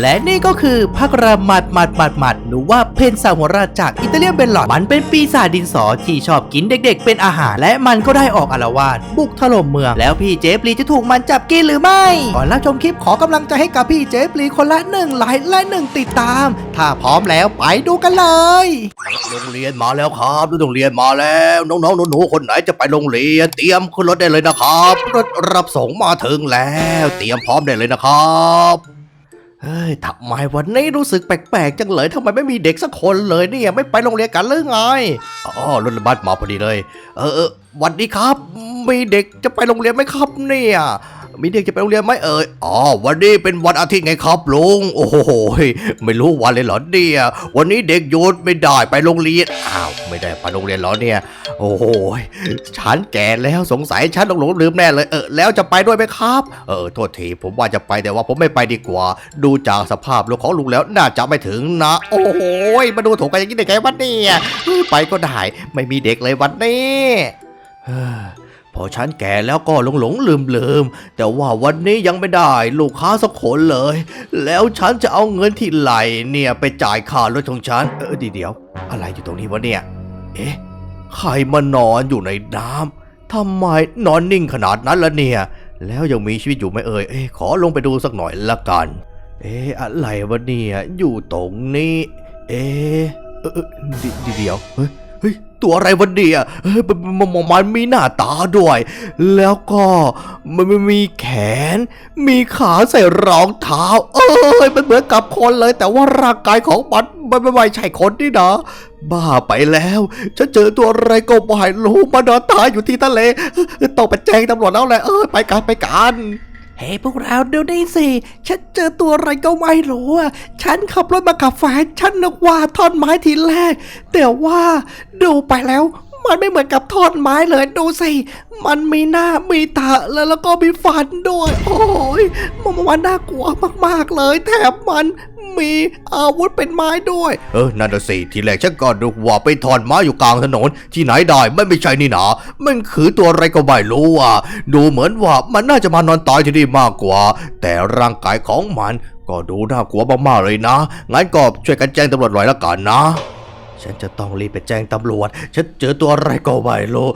และนี่ก็คือพักรามัดมัดมัดมัดหรือว่าเพนซาหัวราจากอิตาเลียนเบลลอดมันเป็นปีศาจดินสอที่ชอบกินเด็กๆ เป็นอาหาร และมันก็ได้ออกอารวาสบุกถล่มเมือง แล้วพี่เจฟลีจะถูกมันจับกินหรือไม่ ก่อนรับชมคลิปขอกำลังใจให้กับพี่เจฟลีคนละหนึ่งไลค์และหนึ่งติดตาม ถ้าพร้อมแล้วไปดูกันเลยโรงเรียนมาแล้วครับโรงเรียนมาแล้วน้องๆหนูๆคนไหนจะไปโรงเรียน เตรียมขึ้นรถได้เลยนะครับรถรับส่งมาถึงแล้ว เตรียมพร้อมได้เลยนะครับ เฮ้ยทำไมวันนี้รู้สึกแปลกๆจังเลยทำไมไม่มีเด็กสักคนเลยเนี่ยไม่ไปโรงเรียนกันหรือไงอ๋อรถบัสมาพอดีเลย เออวันนี้ครับ มีเด็กจะไปโรงเรียนไหมครับเนี่ย มีเด็กจะไปโรงเรียนไหมเอ่ยอ๋อวันนี้เป็นวันอาทิตย์ไงครับลุงโอ้โหไม่รู้วันเลยเหรอเนี่ยวันนี้เด็กหยุดไม่ได้ไปโรงเรียนอ้าวไม่ได้ไปโรงเรียนเหรอเนี่ย โอ้โหฉันแก่แล้วสงสัยฉันต้องหลงลืมแน่เลยเออแล้วจะไปด้วยไหมครับ เออโทษทีผมว่าจะไปแต่ว่าผมไม่ไปดีกว่า ดูจากสภาพรถของลุงแล้วน่าจะไม่ถึงนะ โอ้โหมาดูถูกกันอย่างนี้ได้ไงวันนี้ไปก็ได้ ไม่มีเด็กเลยวันนี้ พอฉันแก่แล้วก็หลงหลงลืมลืมแต่ว่าวันนี้ยังไม่ได้ ลูกค้าสักคนเลย แล้วฉันจะเอาเงินที่ไหลเนี่ยไปจ่ายค่ารถของฉัน เออเดี๋ยวอะไรอยู่ตรงนี้วะเนี่ย เอ๊ะใครมานอนอยู่ในน้ำทำไมนอนนิ่งขนาดนั้นล่ะเนี่ย แล้วยังมีชีวิตอยู่ไหมเอ่ยเอ๊ะขอลงไปดูสักหน่อยละกัน เอ๊ะอะไรวะเนี่ยอยู่ตรงนี้ เอ๊ะเออดี๋ยวเดียวเฮ้ยเฮ้ย ตัวอะไรวะเนี่ยเฮ้ยมันมันมันมันมีหน้าตาด้วย แล้วก็มันม,มีแขน มีขาใส่รองเท้า เอ้ย มันเหมือนกับคนเลย แต่ว่าร่างกายของมันมันไม่ไมใช่คนนี่นะบ้าไปแล้วฉันเจอตัวอะไรก็ไม่รู้มานอนตายอยู่ที่ทะเลต้องไปแจ้งตำรวจแล้วแหละเออไปกันไปกัน ฮ้พวกเราเดี๋ยวนี้สิ ฉันเจอตัวอะไรก็ไม่รู้อะ ฉันขับรถมากับแฟนฉันนึกว่าท่อนไม้ทีแรก แต่ว่าดูไปแล้ว มันไม่เหมือนกับท่อนไม้เลยดูสิ มันมีหน้ามีตาแล้วแล้วก็มีฟันด้วย โอ้ยมันมันน่ากลัวมากๆเลย แถมมันมีอาวุธเป็นไม้ด้วย เออนั่นน่ะสิทีแรกฉันก็ดูว่าไปถอนไม้อยู่กลางถนน ที่ไหนได้ไม่ไม่ใช่นี่หนา มันคือตัวอะไรก็ไม่รู้อะ ดูเหมือนว่ามันน่าจะมานอนตายที่นี่มากกว่า แต่ร่างกายของมัน ก็ดูน่ากลัวมากๆเลยนะ งั้นก็ช่วยกันแจ้งตำรวจหน่อยละกันนะ ฉันจะต้องรีบไปแจ้งตำรวจ ฉันเจอตัวอะไรก็ไม่รู้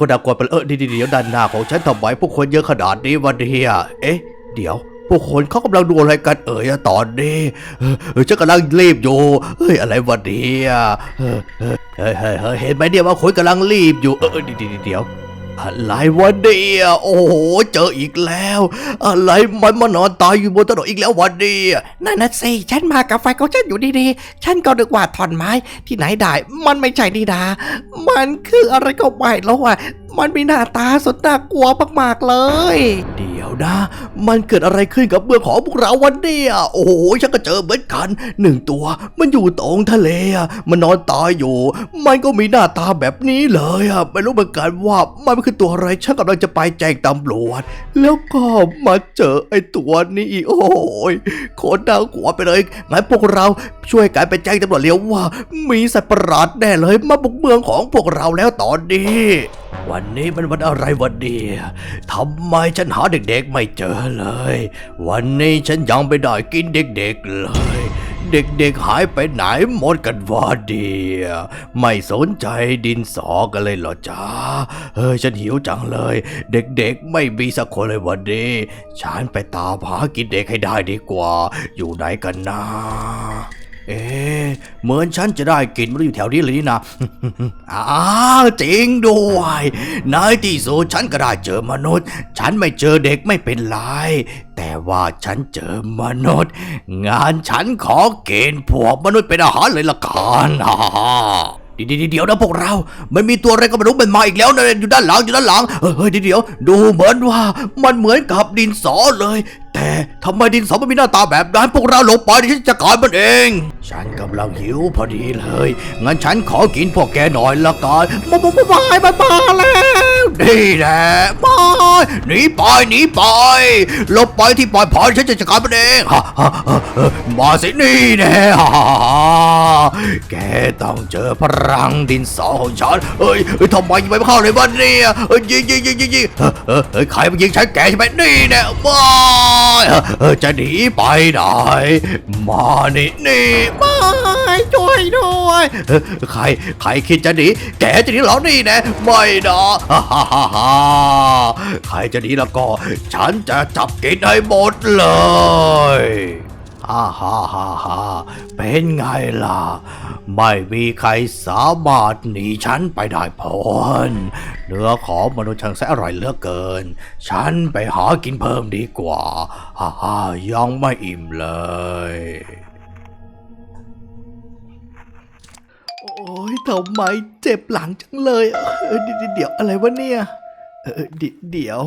คนดักกลัวไปเออดีเดี๋ยวด้านหน้าของฉันทำไมผู้คนเยอะขนาดนี้วันเดียเอ๊ะ เดี๋ยวพวกคนเขากำลังดูอะไรกันเอ่ยตอนนี้ฉันกำลังรีบอยู่เฮ้ยอะไรวันเดียเฮ้ยเฮ้ยเฮ้ยเห็นไหมเนี่ยว่าคนกำลังรีบอยู่เออดีเดี๋ยว อะไรวะเดียโอ้โหเจออีกแล้ว อะไรมันมานอนตายอยู่บนถนนอีกแล้ววันเดียนั่นนะสิฉันมากับไฟของฉันอยู่ดีๆ ฉันก็นึกว่าท่อนไม้ที่ไหนได้ มันไม่ใช่นี่นามันคืออะไรก็ไม่รู้อะ มันมีหน้าตาสุดน่ากลัวมากๆเลย เดี๋ยวนะ มันเกิดอะไรขึ้นกับเมืองของพวกเราวันเนี้ยโอ้โหฉันก็เจอเหมือนกันหนึ่งตัว มันอยู่ตรงทะเลอะมันนอนตายอยู่ มันก็มีหน้าตาแบบนี้เลยอะไม่รู้เหมือนกันว่ามันคือตัวอะไรฉันกำลังจะไปแจ้งตำรวจ แล้วก็มาเจอไอ้ตัวนี้อีกโอ้ยโคตรน่ากลัวไปเลยงั้นพวกเรา ช่วยกันไปแจ้งตำรวจเร็วว่า มีสัตว์ประหลาดแน่เลยมาบุกเมืองของพวกเราแล้วตอนนี้ วันนี้มันวันอะไรวันเดียทำไมฉันหาเด็กๆไม่เจอเลย วันนี้ฉันยังไม่ได้กินเด็กๆเลย เด็กๆหายไปไหนหมดกันวะเดียไม่สนใจดินสอกันเลยเหรอจ๊ะเฮ้ยฉันหิวจังเลย เด็กๆไม่มีสักคนเลยวันนี้ฉันไปตามหากินเด็กให้ได้ดีกว่า อยู่ไหนกันนะ เอ๊เหมือนฉันจะได้กลินมันอยู่แถวนี้เลยนี่นะอ้าวจริงด้วยในที่สุดฉันก็ได้เจอมนุษย์ ฉันไม่เจอเด็กไม่เป็นไร แต่ว่าฉันเจอมนุษย์ งานฉันขอเกณฑ์พวกมนุษย์เป็นอาหารเลยละกันฮ่า เดี๋ยวเดี๋ยวนะพวกเรา มันมีตัวอะไรก็ไม่รู้มันมาอีกแล้วนะอยู่ด้านหลังอยู่ด้านหลัง เฮ้ยเดี๋ยวดูเหมือนว่ามันเหมือนกับดินสอเลย แต่ทำไมดินสอมันมีหน้าตาแบบนั้นพวกเราหลบไปดี๋ยวฉันจะการมันเอง ฉันกำลังหิวพอดีเลย งั้นฉันขอกินพวกแกหน่อยละกันมามามามามามาแล้ว นี่แหละไม่หนีไปหนีไปหลบไปที่ปลอดภัยฉันจะจัดการมันเองมาสินี่แน่แกต้องเจอพลังดินสอของฉันเอ้ยทำไมยิงไม่เข้าเลยบ้านเนี่ยเอ้ยยิงยิงยิงยิงยิงใครมายิงฉันแกใช่ไหมนี่แน่ไม่เออจะหนีไปไหนมานี่นี่ไม่ช่วยด้วยเอ้ยใครใครคิดจะหนีแกจะหนีเหรอนี่แน่ไม่นะฮ่าฮ่าฮ่าใครจะหนีแล้วก็ ฉันจะจับกินให้หมดเลยฮ่าฮ่าฮ่าฮ่าเป็นไงล่ะ ไม่มีใครสามารถหนีฉันไปได้พ้นเนื้อของมนุษย์ช่างแสนอร่อยเหลือเกิน ฉันไปหากินเพิ่มดีกว่า ฮ่าฮ่ายังไม่อิ่มเลย โอ้ยทำไมเจ็บหลังจังเลย เออเดี๋ยวเดี๋ยวอะไรวะเนี่ย เออเดี๋ยวเดียว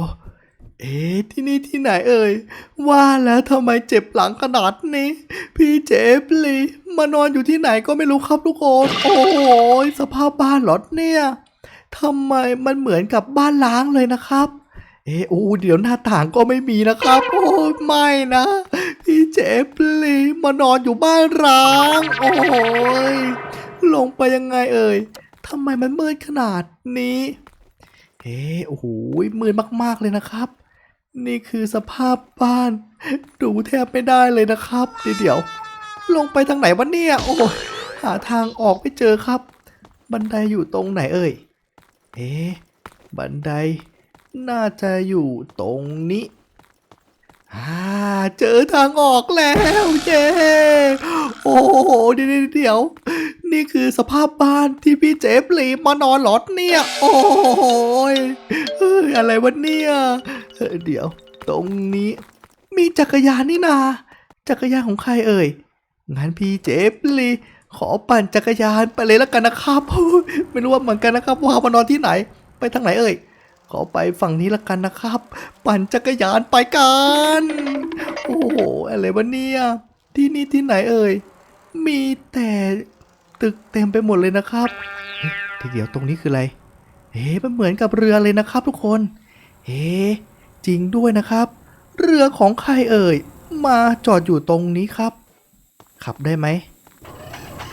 เอ๊ะที่นี่ที่ไหนเอ่ย ว่าแล้วทำไมเจ็บหลังขนาดนี้ พี่เจฟลีมานอนอยู่ที่ไหนก็ไม่รู้ครับทุกคนโอ้โหสภาพบ้านหรอดเนี่ยทำไมมันเหมือนกับบ้านล้างเลยนะครับ เอะอู้เดี๋ยวหน้าต่างก็ไม่มีนะครับ โอ้ยไม่นะ พี่เจฟลีมานอนอยู่บ้านร้าง โอ้ย ลงไปยังไงเอ่ยทำไมมันมืดขนาดนี้ เอ๊โอ้โหมืดมากๆเลยนะครับ นี่คือสภาพบ้าน ดูแทบไม่ได้เลยนะครับเดี๋ยว ลงไปทางไหนวะเนี่ย โอ้ยหาทางออกไม่เจอครับ บันไดอยู่ตรงไหนเอ่ย เอ๊บันได น่าจะอยู่ตรงนี้อ่าเจอทางออกแล้วเย้โอ้โหเดี๋ยวเดี๋ยว นี่คือสภาพบ้านที่พี่เจฟลีมานอนหลอดเนี่ยโอ้ยเอ้ยอะไรวะเนี่ยเดี๋ยว ตรงนี้ มีจักรยานนี่นา จักรยานของใครเอ่ยงั้นพี่เจฟลีขอปั่นจักรยานไปเลยแล้วกันนะครับไม่รู้ว่าเหมือนกันนะครับว่ามานอนที่ไหน ไปทางไหนเอ่ยขอไปฝั่งนี้ละกันนะครับ ปั่นจักรยานไปกัน โอ้โหอะไรวะเนี่ยที่นี่ที่ไหนเอ่ยมีแต่ ตึกเต็มไปหมดเลยนะครับเอ๊ะทีเดียวตรงนี้คืออะไรเอ๊ะมันเหมือนกับเรือเลยนะครับทุกคนเอ๊ะจริงด้วยนะครับ เรือของใครเอ่ย มาจอดอยู่ตรงนี้ครับ ขับได้ไหม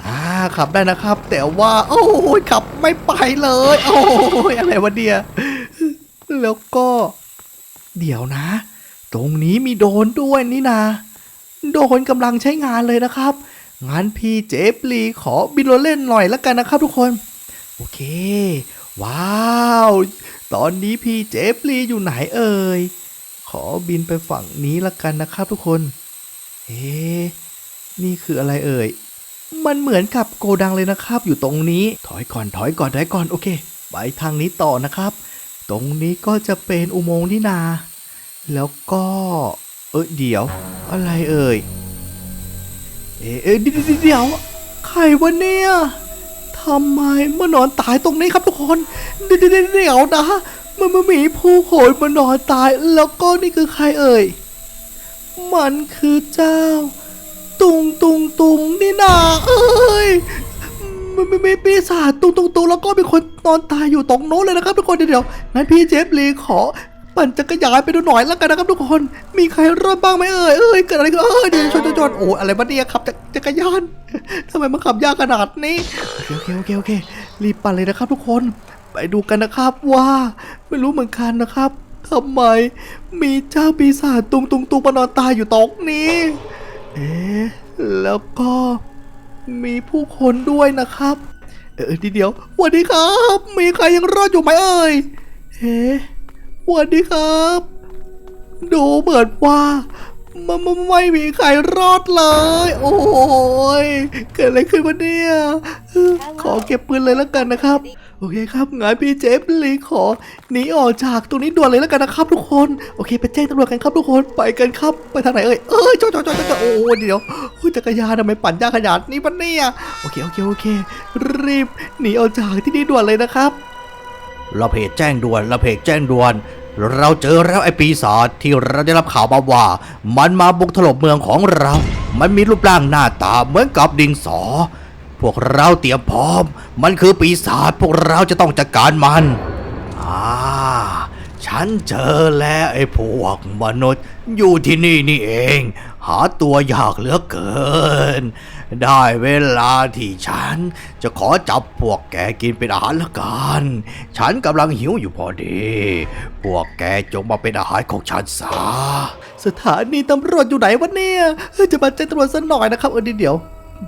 อ่าขับได้นะครับ แต่ว่าโอ้ยขับไม่ไปเลย โอ้ยอะไรวะเนี่ยแล้วก็ เดี๋ยวนะ ตรงนี้มีโดนด้วยนี่นาโดนกำลังใช้งานเลยนะครับ งั้นพี่เจฟลีขอบินโรเล่นหน่อยละกันนะครับทุกคน โอเค ว้าว ตอนนี้พี่เจฟลีอยู่ไหนเอ่ย ขอบินไปฝั่งนี้ละกันนะครับทุกคน เอ๊นี่คืออะไรเอ่ย มันเหมือนกับโกดังเลยนะครับอยู่ตรงนี้ ถอยก่อนถอยก่อนถอยก่อนโอเค ไปทางนี้ต่อนะครับ ตรงนี้ก็จะเป็นอุโมงค์นี่นา แล้วก็ เอ้ยเดี๋ยว อะไรเอ่ย เอ๊ะเอ๊ะเดี๋ยวเดี๋ยวใครวะเนี่ยทำไมมานอนตายตรงนี้ครับทุกคน เดี๋ยวเดี๋ยวนะมันมันมีผู้คนมานอนตายแล้วก็นี่คือใครเอ่ย มันคือเจ้า ตุงตุงตุงนี่นาเอ้ยมันไม่มีปีศาจตุงตุงตุงแล้วก็มีคนนอนตายอยู่ตรงโน้นเลยนะครับทุกคนเดี๋ยวเดี๋ยวงั้นพี่เจฟลีขอ ปั่นจักรยานไปดูหน่อยแล้วกันนะครับทุกคน มีใครรอดบ้างไหมเอ่ยเอ้ยเกิดอะไรขึ้นเอ้ยเดี๋ยวชนชนชนโอ้อะไรวะเนี่ยขับจักรยานทำไมมันขับยากขนาดนี้โอเคโอเคโอเคโอเครีบปั่นเลยนะครับทุกคนไปดูกันนะครับว่าไม่รู้เหมือนกันนะครับทำไมมีเจ้าปีศาจตุงตุงตุงมานอนตายอยู่ตรงนี้ เอ๊ะแล้วก็มีผู้คนด้วยนะครับ เออทีเดียวสวัสดีครับ มีใครยังรอดอยู่ไหมเอ่ยเอ๊ะ วัสดีครับ ดูเหมือนว่ามันมันไม่มีใครรอดเลย โอ้ยเกิดอะไรขึ้นวะเนี่ย ขอเก็บปืนเลยแล้วกันนะครับ โอเคครับงั้นพี่เจฟลีขอหนีออกจากตรงนี้ด่วนเลยแล้วกันนะครับทุกคน โอเค ไปแจ้งตำรวจกันครับทุกคนไปกันครับ ไปทางไหนเอ่ยเอ้ยจอดจอดจอดจอดโอ้เดี๋ยวจักรยานทำไมปั่นยากขนาดนี้ปะเนี่ยโอเคโอเคโอเค รีบหนีออกจากที่นี่ด่วนเลยนะครับเราเพจแจ้งด่วนเราเพจแจ้งด่วน เราเจอแล้วไอ้ปีศาจที่เราได้รับข่าวมาว่า มันมาบุกถล่มเมืองของเรา มันมีรูปร่างหน้าตาเหมือนกับดินสอ พวกเราเตรียมพร้อม มันคือปีศาจพวกเราจะต้องจัดการมันอ่าฉันเจอแล้วไอ้พวกมนุษย์อยู่ที่นี่นี่เอง หาตัวยากเหลือเกิน ได้เวลาที่ฉัน จะขอจับพวกแกกินเป็นอาหารละกัน ฉันกำลังหิวอยู่พอดี พวกแกจงมาเป็นอาหารของฉันซะสถานีตำรวจอยู่ไหนวะเนี่ย จะมาแจ้งตำรวจสักหน่อยนะครับ เออเดี๋ยว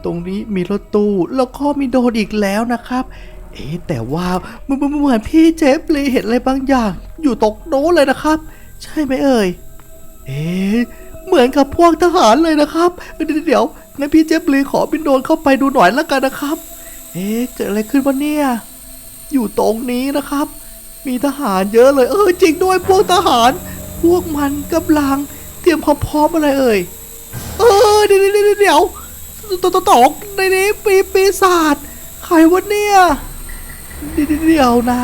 ตรงนี้มีรถตู้แล้วก็มีโดรนอีกแล้วนะครับเอ๊แต่ว่าเหมือนเหมือนพี่เจฟเลยเห็นอะไรบางอย่าง อยู่ตรงโน้นเลยนะครับ ใช่ไหมเอ่ย เอ๊เหมือนกับพวกทหารเลยนะครับ เดี๋ยวเดี๋ยว งั้นพี่เจฟเลยขอบินโดนเข้าไปดูหน่อยแล้วกันนะครับ เอ๊ะเกิดอะไรขึ้นวะเนี่ย อยู่ตรงนี้นะครับ มีทหารเยอะเลย เออจริงด้วยพวกทหาร พวกมันกำลังเตรียมความพร้อมอะไรเอ่ย เออเดี๋ยวเดี๋ยวเดี๋ยวตตตกในนี้ปีปีศาจใครวะเนี่ย เดี๋ยวนะ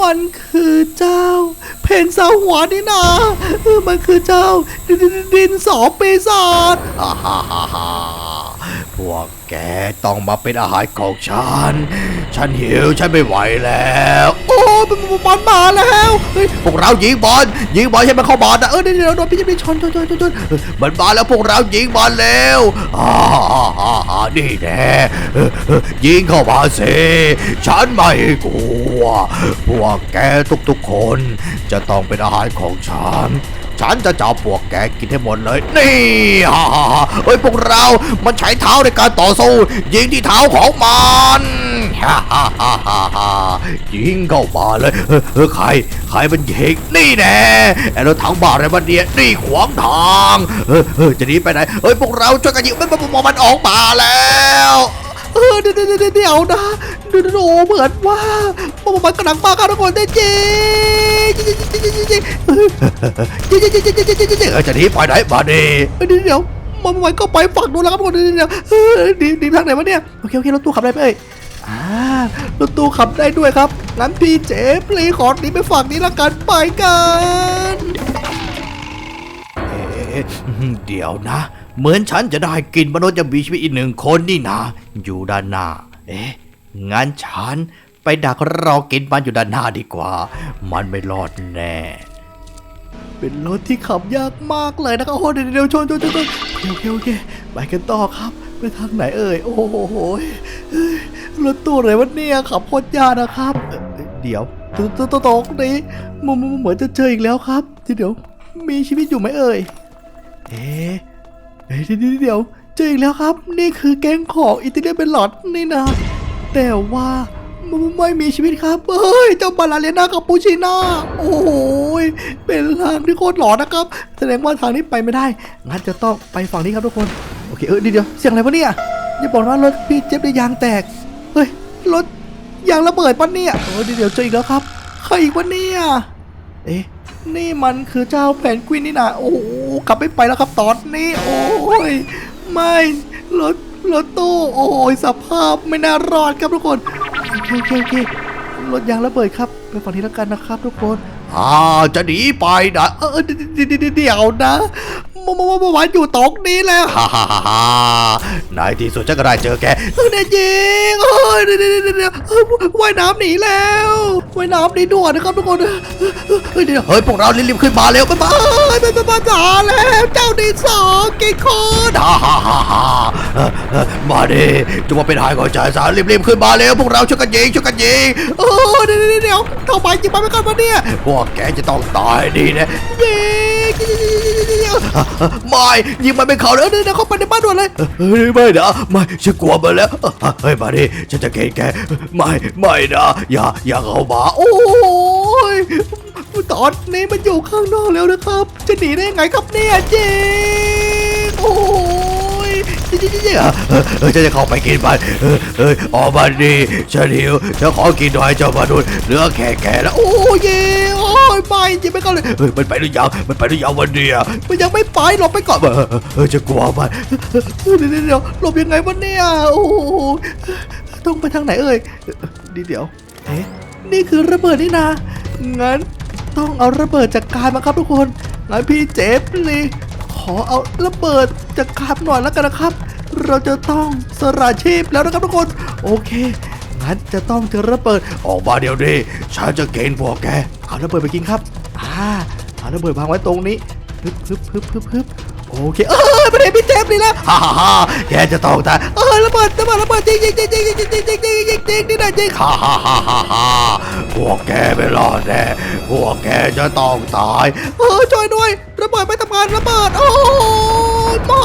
มันคือเจ้า เพนซาหัวนี่นะเออมันคือเจ้า ดินดินดินสอปีศาจฮ่าฮ่าฮ่าฮ่าพวกแกต้องมาเป็นอาหารของฉัน ฉันหิวฉันไม่ไหวแล้ว โอ้มันมาแล้วเฮ้ยพวกเรายิงบอลยิงบอลให้มันเข้ามานะเออเดี๋ยวเดี๋ยวโดนพี่จะไปชนชนชนชนชนมันมาแล้วพวกเรายิงบอลแล้วอ๋อนี่แน่ยิงเข้ามาสิฉันไม่กลัวพวกแกทุกๆคน จะต้องเป็นอาหารของฉัน ฉันจะจับพวกแกกินให้หมดเลย นี่ฮ่าฮ่าฮ่าเฮ้ยพวกเรา มันใช้เท้าในการต่อสู้ ยิงที่เท้าของมันฮ่าฮ่าฮ่าฮ่ายิงเข้ามาเลยเออเออใครใครมันยิงนี่แน่ไอ้รถถังบ้าอะไรมันเนี่ยนี่ขวางทางเออเออจะหนีไปไหนเฮ้ยพวกเราช่วยกันยิงมันมันมันมันออกมาแล้ว เออเดี๋ยวเดี๋ยวเดี๋ยวนะดูดูเหมือนว่าพวกมันกำลังป้าข้าทุกคนได้จริงจริงจริงจริงจริงจริงจริงจะหนีไปไหนมาดีเดี๋ยวมันมันก็ไปฝั่งนู้นแล้วครับคนเดียวดีดีทางไหนวะเนี่ยโอเคโอเครถตู้ขับได้ไหมเอ่ยอ่ารถตู้ขับได้ด้วยครับงั้นพี่เจ๊เลีขอหนีไปฝั่งนี้ละกันไปกันเดี๋ยวนะ เหมือนฉันจะได้กินมนุษย์จะมีชีวิตอีกหนึ่งคนนี่นะ อยู่ด้านหน้า เอ๊ะ งั้นฉันไปดักรอกินมันอยู่ด้านหน้าดีกว่า มันไม่รอดแน่ เป็นรถที่ขับยากมากเลยนะครับโอ้เดี๋ยวเดี๋ยวชนชนชนโอเคโอเคไปกันต่อครับ ไปทางไหนเอ่ย โอ้โหรถตู้อะไรวะเนี่ยขับโคตรยากนะครับ เดี๋ยวตัวตัวตัวตรงนี้มันมันเหมือนจะเจออีกแล้วครับเดี๋ยวมีชีวิตอยู่ไหมเอ่ย เอ๊ะ เฮ้ยเดี๋ยวเดี๋ยวเจออีกแล้วครับ นี่คือแก๊งของอิตาเลียนเป็นหลอดนี่นะ แต่ว่ามันไม่มีชีวิตครับเฮ้ย เจ้าบาลาเลน่ากับปูชิน่า โอ้ย เป็นทางที่โคตรหลอนนะครับ แสดงว่าทางนี้ไปไม่ได้ งั้นจะต้องไปฝั่งนี้ครับทุกคน โอเค เออเดี๋ยวเสียงอะไรวะเนี่ย อย่าบอกว่ารถพี่เจ็บได้ยางแตก เฮ้ย รถยางระเบิดปะเนี่ย เออเดี๋ยวเจออีกแล้วครับ ใครอีกวะเนี่ย เอ๊ะ นี่มันคือเจ้าแผนกวินนี่นะ โอ้ กลับไม่ไปแล้วครับตอนนี้โอ้ยไม่รถรถตู้โอ้ยสภาพไม่น่ารอดครับทุกคนโอเคโอเคโอเครถยางระเบิดครับไปฝั่งนี้แล้วกันนะครับทุกคนอ่าจะหนีไปนะเออเดี๋ยวเดี๋ยวเดี๋ยวเดี๋ยวนะ มามามามาอยู่ตรงนี้แล้วฮ่าฮ่าฮ่าฮ่าในที่สุดฉันก็ได้เจอแกเออเดี๋ยวยิงโอ้ยเดี๋ยวเดี๋ยวเดี๋ยวเดี๋ยวเออว่ายน้ำหนีแล้วว่ายน้ำหนีด่วนนะครับทุกคนเฮ้ยเดี๋ยวเฮ้ยพวกเรารีบๆขึ้นมาเร็วไปมาเอ้ยเป็นภาษาแล้วเจ้าดีสองกี่คนฮ่าฮ่าฮ่าฮ่าเออเออมาดิจะมาเป็นหายของใจสารรีบๆขึ้นมาเร็วพวกเราช่วยกันยิงช่วยกันยิงโอ้ยเดี๋ยวเดี๋ยวเดี๋ยวทำไมจิบมาไม่กันวะเนี่ยพวกแกจะต้องตายดีนะยิงเดี๋ยว ไม่ยิงมันเป็นเขาเลยเดี๋ยวเดี๋ยเข้าไปในบ้านด่วนเลยเฮ้ยไม่นะไม่ฉันกลัวมันแล้วเฮ้ยมาดิฉันจะเกณฑ์แกไม่ไม่นะอย่าอย่าเข้ามาโอ้ยตอนนี้มันอยู่ข้างนอกแล้วนะครับ จะหนีได้ยังไงครับเนี่ยเจ๊โอ้ ฉันจะเข้าไปกินมันเออเออออกมาดิฉันหิวฉันขอกินหน่อยเจ้ามนุษย์เหลือแค่แกแล้วโอ้ยโอ้ยไปจิไม่เข้าเลยเฮ้ยมันไปหรือยังมันไปหรือยังวันเดียมันยังไม่ไปหลบไปก่อนเออเออจะกลัวมันเดี๋ยวเดี๋ยวหลบยังไงวะเนี่ยโอ้ต้องไปทางไหนเอ่ยดีเดี๋ยวเอ๊ะนี่คือระเบิดนี่นะงั้นต้องเอาระเบิดจากการมาครับทุกคนงั้นพี่เจฟเลย ขอเอาระเบิดจากกาบหน่อยแล้วกันนะครับ เราจะต้องสละชีพแล้วนะครับทุกคน โอเคงั้นจะต้องเจอระเบิดออกมาเดี๋ยวนี้ฉันจะเกณฑ์พวกแกเอาระเบิดไปกินครับอ่าเอาระเบิดวางไว้ตรงนี้ฮึบฮึบฮึบฮึบฮึบ โอเคเออประเด็นพี่เจฟนี่แล้วฮ่าฮ่าฮแกจะต้องตายเออระเบิดระเบิดระเบิดจริงจริงจริงจริงจริงจริงจริงจริงจริงจริงนี่นะจริงฮ่าฮ่าฮ่าฮ่าพวกแกไม่รอดแน่พวกแกจะต้องตายเออช่วยด้วยระเบิดไม่ทำงานระเบิดโอ้ยมา